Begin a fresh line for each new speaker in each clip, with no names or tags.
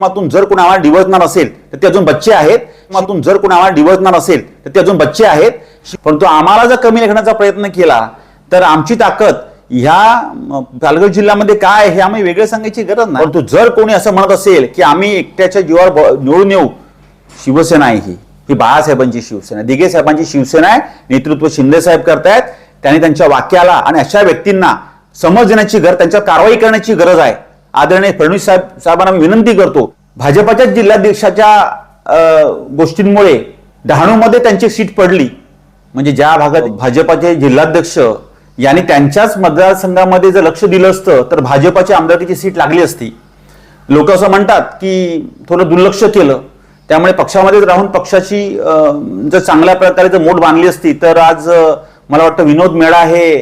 मातून जर कोणी आम्हाला डिवचणार असेल तर ते अजून बच्चे आहेत. मातून जर कोणी आम्हाला डिवचणार असेल तर ते अजून बच्चे आहेत. परंतु आम्हाला जर कमी लेखण्याचा प्रयत्न केला तर आमची ताकद ह्या पालघर जिल्ह्यामध्ये काय आहे हे आम्ही वेगळे सांगायची गरज नाही. परंतु जर कोणी असं म्हणत असेल की आम्ही एकट्याच्या जीवावर निवडून येऊ शिवसेना आहे ही. ही बाळासाहेबांची शिवसेना दिघे साहेबांची शिवसेना आहे. नेतृत्व शिंदे साहेब करतायत. त्यांनी त्यांच्या वाक्याला आणि अशा व्यक्तींना समज देण्याची गरज त्यांच्यावर कारवाई करण्याची गरज आहे. आदरणीय फडणवीस साहेब साहेबांना मी विनंती करतो भाजपाच्या जिल्हाध्यक्षाच्या गोष्टींमुळे डहाणूमध्ये त्यांची सीट पडली. म्हणजे ज्या भागात भाजपाचे जिल्हाध्यक्ष यांनी त्यांच्याच मतदारसंघामध्ये जर लक्ष दिलं असतं तर भाजपाच्या आमदारकीची सीट लागली असती. लोक असं म्हणतात की थोडं दुर्लक्ष केलं. त्यामुळे पक्षामध्येच राहून पक्षाची जर चांगल्या प्रकारे जर मोठ बांधली असती तर आज मला वाटतं विनोद मेळा हे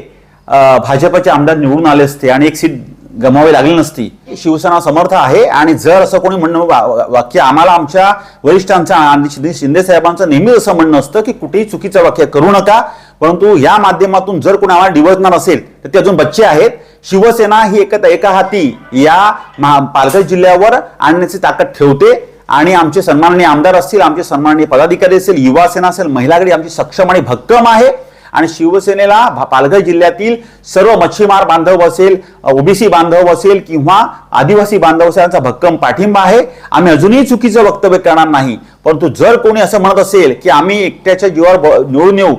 भाजपाचे आमदार निवडून आले असते आणि एक सीट गमावी लागली नसती. शिवसेना समर्थ आहे आणि जर असं कोणी म्हणणं वा- वाक्य आम्हाला आमच्या वरिष्ठांचं आणि शिंदे साहेबांचं नेहमी असं म्हणणं असतं की कुठेही चुकीचं वाक्य करू नका परंतु या माध्यमातून जर कोणी आम्हाला डिवजणार असेल तर ते अजून बच्चे आहेत. शिवसेना ही एक एका हाती या महा- पालघर जिल्ह्यावर आणण्याची ताकद ठेवते आणि आमचे सन्माननीय आमदार असतील आमचे सन्माननीय पदाधिकारी असेल युवासेना असेल महिला आमची सक्षम आणि भक्कम आहे. आणि शिवसेनेला पालघर जिल्ह्यातील सर्व मच्छीमार बांधव असेल ओबीसी बांधव असेल किंवा आदिवासी बांधव असेल यांचा भक्कम पाठिंबा आहे. आम्ही अजूनही चुकीचं वक्तव्य करणार नाही. परंतु जर कोणी असं म्हणत असेल की आम्ही एकट्याच्या जीवावर निवडून येऊ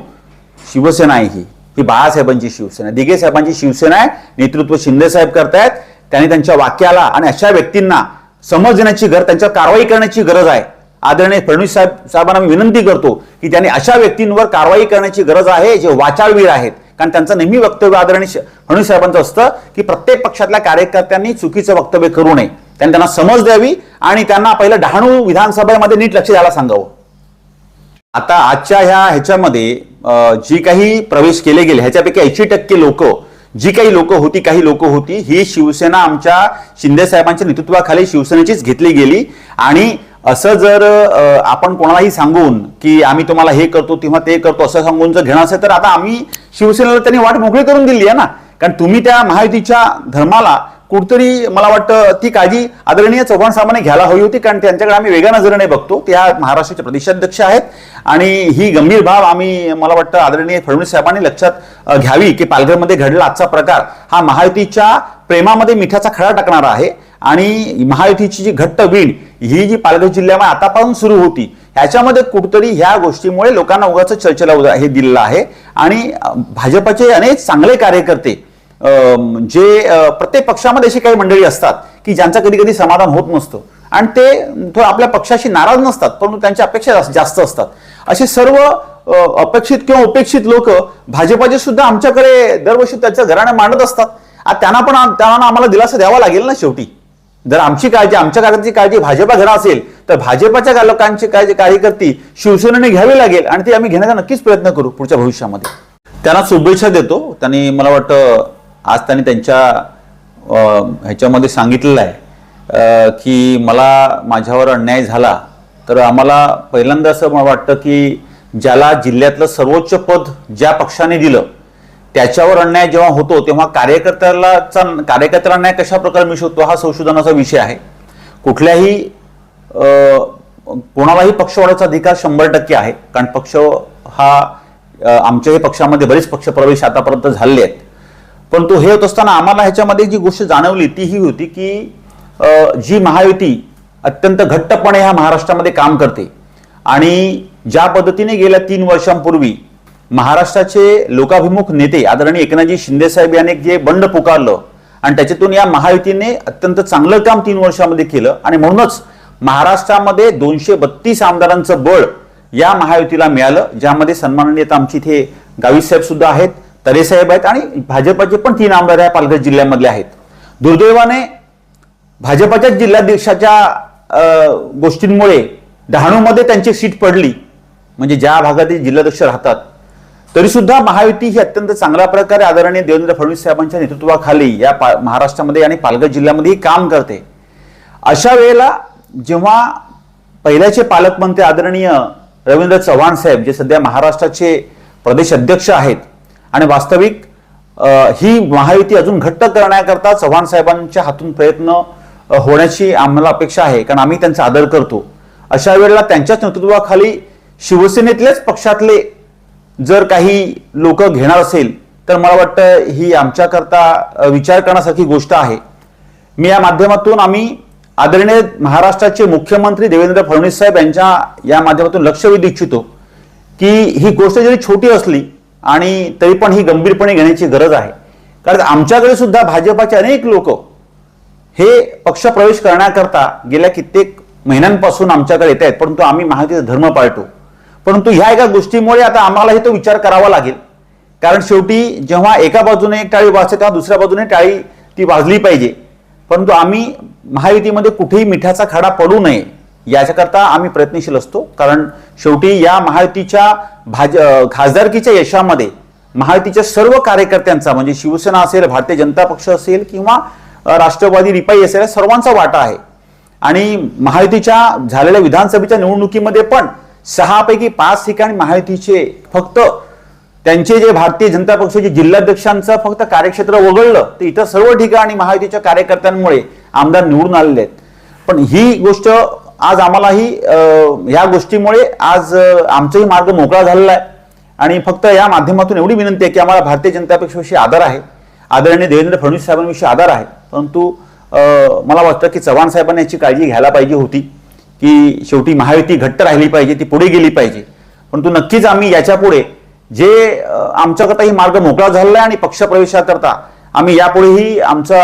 शिवसेना आहे ही. ही बाळासाहेबांची शिवसेना दिघे साहेबांची शिवसेना आहे. नेतृत्व शिंदे साहेब करतायत. त्यांनी त्यांच्या वाक्याला आणि अशा व्यक्तींना समजण्याची गरज त्यांच्यावर कारवाई करण्याची गरज आहे. आदरणीय फडणवीस साहेब साहेबांना मी विनंती करतो की त्यांनी अशा व्यक्तींवर कारवाई करण्याची गरज आहे जे वाचाळवीर आहेत. कारण त्यांचं नेहमी वक्तव्य आदरणीय फडणवीस साहेबांचं असतं की प्रत्येक पक्षातल्या कार्यकर्त्यांनी चुकीचं वक्तव्य करू नये. त्यांनी त्यांना समज द्यावी आणि त्यांना पहिलं डहाणू विधानसभेमध्ये नीट लक्ष द्यायला सांगावं. आता आजच्या ह्या ह्याच्यामध्ये जी काही प्रवेश केले गेले ह्याच्यापैकी ऐंशी टक्के लोक जी काही लोक होती काही लोक होती ही शिवसेना आमच्या शिंदे साहेबांच्या नेतृत्वाखाली शिवसेनेचीच घेतली गेली. आणि असं जर आपण कोणालाही सांगून की आम्ही तुम्हाला हे करतो किंवा ते करतो असं सांगून जर घेणार असेल तर आता आम्ही शिवसेनेला त्यांनी वाट मोकळी करून दिली आहे ना. कारण तुम्ही त्या महायुतीच्या धर्माला कुठतरी मला वाटतं ती काळजी आदरणीय चव्हाण साहेबांनी घ्यायला हवी होती. कारण त्यांच्याकडे आम्ही वेगळ्या नजरेने बघतो. त्या महाराष्ट्राचे प्रदेशाध्यक्ष आहेत. आणि ही गंभीर बाब आम्ही मला वाटतं आदरणीय फडणवीस साहेबांनी लक्षात घ्यावी की पालघरमध्ये घडला आजचा प्रकार. हा महायुतीच्या प्रेमामध्ये मिठाचा खडा टाकणारा आहे. आणि महायुतीची जी घट्ट वीण ही जी पालघर जिल्ह्यामध्ये आतापासून सुरू होती ह्याच्यामध्ये कुठतरी ह्या गोष्टीमुळे लोकांना उगाच चर्चेला उदा- हे दिलेलं आहे. आणि भाजपाचे भाजपचे अनेक चांगले कार्यकर्ते जे प्रत्येक पक्षामध्ये अशी काही मंडळी असतात की ज्यांचं कधी कधी समाधान होत नसतं. आणि ते थोडं आपल्या पक्षाशी नाराज नसतात परंतु त्यांच्या अपेक्षा जास्त- जास्त असतात. असे सर्व अपेक्षित किंवा उपेक्षित लोक भाजपाचे सुद्धा आमच्याकडे दरवर्षी त्यांच्या घराणं मांडत असतात. त्यांना पण त्यांना आम्हाला दिलासा द्यावा लागेल ना शेवटी? जर आमची काळजी आमच्या कार्यकर्त्याची काळजी भाजपा घेणार असेल तर भाजपाच्या गा- लोकांची काळजी कार्यकर्ती शिवसेनेने घ्यावी लागेल आणि ती आम्ही घेण्याचा नक्कीच प्रयत्न करू पुढच्या भविष्यामध्ये. त्यांना शुभेच्छा देतो. त्यांनी मला वाटतं आज त्यांनी त्यांच्या ह्याच्यामध्ये सांगितलेलं आहे की मला माझ्यावर अन्याय झाला तर आम्हाला पहिल्यांदा असं मला वाटतं की ज्याला जिल्ह्यातलं सर्वोच्च पद ज्या पक्षाने दिलं त्याच्यावर अन्याय जेव्हा होतो तेव्हा कार्यकर्त्याला कार्यकर्त्याला अन्याय कशा प्रकारे मिळू शकतो हा संशोधनाचा विषय आहे. कुठल्याही कोणालाही पक्ष अधिकार शंभर टक्के आहे. कारण पक्ष हा आमच्याही पक्षामध्ये बरेच पक्ष प्रवेश आतापर्यंत झाले आहेत. परंतु हे होत असताना आम्हाला ह्याच्यामध्ये जी गोष्ट जाणवली ती ही होती की जी महायुती अत्यंत घट्टपणे ह्या महाराष्ट्रामध्ये काम करते. आणि ज्या पद्धतीने गेल्या तीन वर्षांपूर्वी महाराष्ट्राचे लोकाभिमुख नेते आदरणीय एकनाथजी शिंदे साहेब यांनी जे बंड पुकारलं आणि त्याच्यातून या महायुतीने अत्यंत चांगलं काम तीन वर्षामध्ये केलं आणि म्हणूनच महाराष्ट्रामध्ये दोनशे बत्तीस आमदारांचं बळ या महायुतीला मिळालं ज्यामध्ये सन्माननीय आमची इथे गावीसाहेब सुद्धा आहेत तरे साहेब आहेत आणि भाजपाचे पण तीन आमदार या पालघर जिल्ह्यामधले आहेत. दुर्दैवाने भाजपाच्या जिल्हाध्यक्षाच्या गोष्टींमुळे डहाणूमध्ये त्यांची सीट पडली. म्हणजे ज्या भागातील जिल्हाध्यक्ष राहतात तरी सुद्धा महायुती ही अत्यंत चांगल्या प्रकारे आदरणीय देवेंद्र फडणवीस साहेबांच्या नेतृत्वाखाली या पा महाराष्ट्रामध्ये आणि पालघर जिल्ह्यामध्येही काम करते. अशा वेळेला जेव्हा पहिल्याचे पालकमंत्री आदरणीय रवींद्र चव्हाण साहेब जे सध्या महाराष्ट्राचे प्रदेश अध्यक्ष आहेत आणि वास्तविक ही महायुती अजून घट्ट करण्याकरता चव्हाण साहेबांच्या हातून प्रयत्न होण्याची आम्हाला अपेक्षा आहे कारण आम्ही त्यांचा आदर करतो. अशा वेळेला त्यांच्याच नेतृत्वाखाली शिवसेनेतलेच पक्षातले जर काही लोक घेणार असेल तर मला वाटतं ही आमच्याकरता विचार करण्यासारखी गोष्ट आहे. मी या माध्यमातून आम्ही आदरणीय महाराष्ट्राचे मुख्यमंत्री देवेंद्र फडणवीस साहेब यांच्या या माध्यमातून लक्ष वेधू इच्छितो की ही गोष्ट जरी छोटी असली आणि तरी पण ही गंभीरपणे घेण्याची गरज आहे. कारण आमच्याकडे सुद्धा भाजपाचे अनेक लोक हे पक्ष प्रवेश करण्याकरता गेल्या कित्येक महिन्यांपासून आमच्याकडे येत आहेत परंतु आम्ही महायुतीचा धर्म पाळतो. परंतु ह्या एका गोष्टीमुळे आता आम्हालाही तो विचार करावा लागेल. कारण शेवटी जेव्हा एका बाजूने एक टाळी वाजते तेव्हा दुसऱ्या बाजूने टाळी ती वाजली पाहिजे. परंतु आम्ही महायुतीमध्ये कुठेही मिठाचा खडा पडू नये याच्याकरता आम्ही प्रयत्नशील असतो. कारण शेवटी या महायुतीच्या भाज खासदारकीच्या यशामध्ये महायुतीच्या सर्व कार्यकर्त्यांचा म्हणजे शिवसेना असेल भारतीय जनता पक्ष असेल किंवा राष्ट्रवादी रिपाई असेल सर्वांचा वाटा आहे. आणि महायुतीच्या झालेल्या विधानसभेच्या निवडणुकीमध्ये पण सहापैकी पाच ठिकाणी महायुतीचे फक्त त्यांचे जे भारतीय जनता पक्षाचे जिल्हाध्यक्षांचं फक्त कार्यक्षेत्र वगळलं तर इतर सर्व ठिकाणी महायुतीच्या कार्यकर्त्यांमुळे आमदार निवडून आलेले आहेत. पण ही गोष्ट आज आम्हालाही ह्या गोष्टीमुळे आज आमचाही मार्ग मोकळा झालेला आहे. आणि फक्त या माध्यमातून एवढी विनंती आहे की आम्हाला भारतीय जनता पक्षाविषयी आदर आहे. आदरणीय देवेंद्र फडणवीस साहेबांविषयी आदर आहे. परंतु मला वाटतं की चव्हाण साहेबांनी याची काळजी घ्यायला पाहिजे होती. की शेवटी महायुती घट्ट राहिली पाहिजे ती पुढे गेली पाहिजे. परंतु नक्कीच आम्ही याच्यापुढे जे आमच्याकरता ही मार्ग मोकळा झालेला आहे आणि पक्षप्रवेशाकरता आम्ही यापुढेही आमचा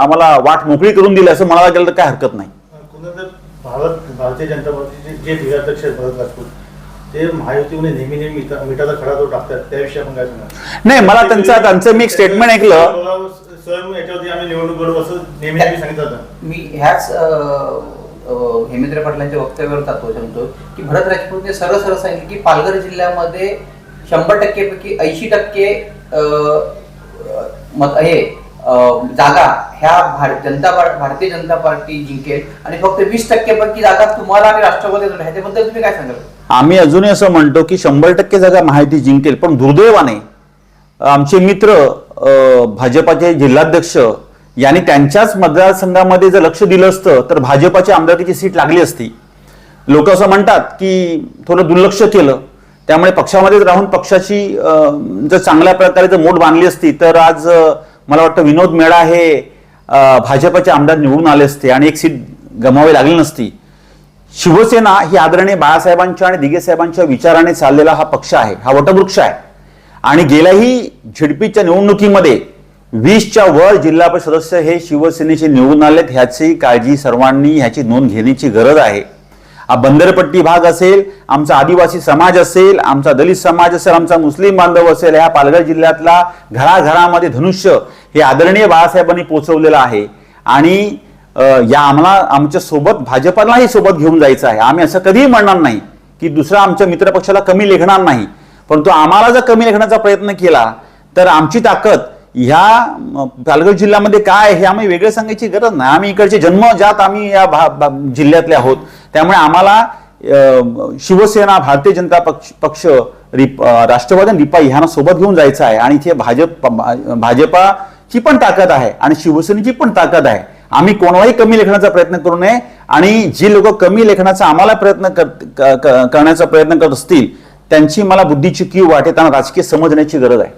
आम्हाला वाट मोकळी करून दिली असं म्हणायला गेलं तर काय हरकत नाही.
कुणाला भारत भारतीय जनता पार्टीचे जे जिल्हाध्यक्ष भरत राजपूत ते महायुतीमध्ये नेहमी नेहमी मिठा- मिठाचा खडा जो टाकतात. त्याविषयी आपण काय सांगणार?
नाही मला त्यांचं त्यांचं मी एक स्टेटमेंट ऐकलं.
स्वयं याच्यावरती आम्ही निवडणूक असं नेहमी नेहमी सांगितलं होतं.
मी ह्याच हेमेंद्र पाटलांच्या वक्तव्यावर जातो सांगतो की भरत राजपूतने सरळ सरळ सांगितलं की पालघर जिल्ह्यामध्ये शंभर टक्केपैकी ऐंशी टक्के मत हे जागा ह्या भार जनता भारतीय जनता पार्टी जिंकेल आणि फक्त वीस टक्केपैकी जागा तुम्हाला आणि राष्ट्रवादी ह्याच्याबद्दल तुम्ही काय सांगाल?
आम्ही अजूनही असं म्हणतो की शंभर टक्के जागा माहिती जिंकेल पण दुर्दैवाने आमचे मित्र अं, भाजपाचे जिल्हाध्यक्ष यांनी त्यांच्याच मतदारसंघामध्ये जर लक्ष दिलं असतं तर भाजपाची आमदारकीची सीट लागली असती. लोक असं म्हणतात की थोडं दुर्लक्ष केलं. त्यामुळे पक्षामध्येच राहून पक्षाची जर चांगल्या प्रकारे जर मोठ बांधली असती तर आज मला वाटतं विनोद मेळा हे भाजपाचे आमदार निवडून आले असते आणि एक सीट गमावी लागली नसती. शिवसेना ही आदरणीय बाळासाहेबांच्या आणि दिगे साहेबांच्या विचाराने चाललेला हा पक्ष आहे. हा वटवृक्ष आहे. आणि गेल्याही झिडपीच्या निवडणुकीमध्ये वीसच्या वर जिल्हा परिषद सदस्य हे शिवसेनेचे निवडून आलेत ह्याची काळजी सर्वांनी ह्याची नोंद घेण्याची गरज आहे. हा बंदरपट्टी भाग असेल आमचा आदिवासी समाज असेल आमचा दलित समाज असेल आमचा मुस्लिम बांधव असेल ह्या पालघर जिल्ह्यातला घराघरामध्ये धनुष्य हे आदरणीय बाळासाहेबांनी पोचवलेलं आहे. आणि या आम्हाला आमच्यासोबत भाजपालाही सोबत घेऊन जायचं आहे. आम्ही असं कधीही म्हणणार नाही की दुसरा आमच्या मित्रपक्षाला कमी लेखणार नाही. परंतु आम्हाला जर कमी लेखण्याचा प्रयत्न केला तर आमची ताकद ह्या पालघर जिल्ह्यामध्ये काय आहे हे आम्ही वेगळं सांगायची गरज नाही. आम्ही इकडचे जन्मजात आम्ही या भा- भा- जिल्ह्यातले आहोत. त्यामुळे आम्हाला शिवसेना भारतीय जनता पक्ष पक्ष रिप राष्ट्रवादी आणि रिपाई ह्यांना सोबत घेऊन जायचं आहे. आणि इथे भाजप भाजपाची पण ताकद आहे आणि शिवसेनेची पण ताकद आहे. आम्ही कोणालाही कमी लेखण्याचा प्रयत्न करू नये आणि जी लोक कमी लेखनाचा आम्हाला प्रयत्न करण्याचा प्रयत्न करत असतील त्यांची मला बुद्धीची कीव वाटेताना राजकीय समजण्याची गरज आहे.